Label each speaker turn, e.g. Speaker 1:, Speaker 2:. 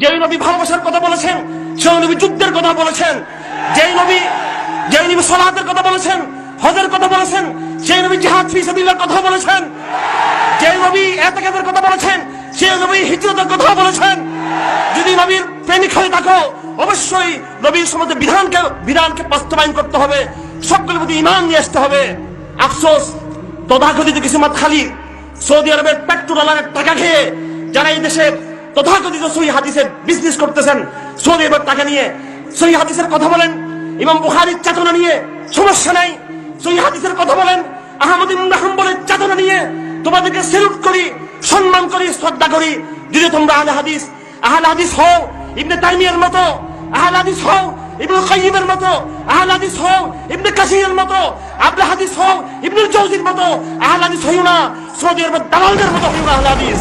Speaker 1: যেই নবী ভালোবাসার কথা বলেছেন, সেই নবী যুদ্ধের কথা বলেছেন, যেই নবী যেই নবী সলাতের কথা বলেছেন, হজের কথা বলেছেন, সেই নবী জিহাদ ফি সাবিলের কথা বলেছেন যে নবী এতেকাদের কথা বলেছেন সে নবী হিজরতের কথা বলেছেন। যদি নবীর প্রেমিক হয়ে থাকো, অবশ্যই নবীর সমাজে বিধানকে বিধানকে বাস্তবায়ন করতে হবে সকলের প্রতি ইমান নিয়ে আসতে হবে। আফসোস, তথাকথিত কিছু মাত খালি। সৌদি আরবের পেট্রোলারের টাকা খেয়ে যারা এই দেশে তথাকথিত সহি হাদিসের বিজনেস করতেছেন। সৌদি আরবের টাকা নিয়ে সহি হাদিসের কথা বলেন। ইমাম বুখারির চেতনা নিয়ে সমস্যা নাই। সহি হাদিসের কথা বলেন। আহমদ ইবনে হাম্বলের চেতনা নিয়ে তোমাদেরকে সেলুট করি, সম্মান করি, শ্রদ্ধা করি। যদি তোমরা আহলে হাদিস আহলে হাদিস হও, ইবনে তাইমিয়ার মতো, আহলে হাদিস হও ইবনে কাইয়িমের মতো, আহলে হাদিস হও, ইবনে কাসিরের মতো আবলে হাদিস হও ইবনে জৌজির মতো, আহলে হাদিস হইও না। সৌদি আরবের দালালদের মতো হইও না আহলে হাদিস।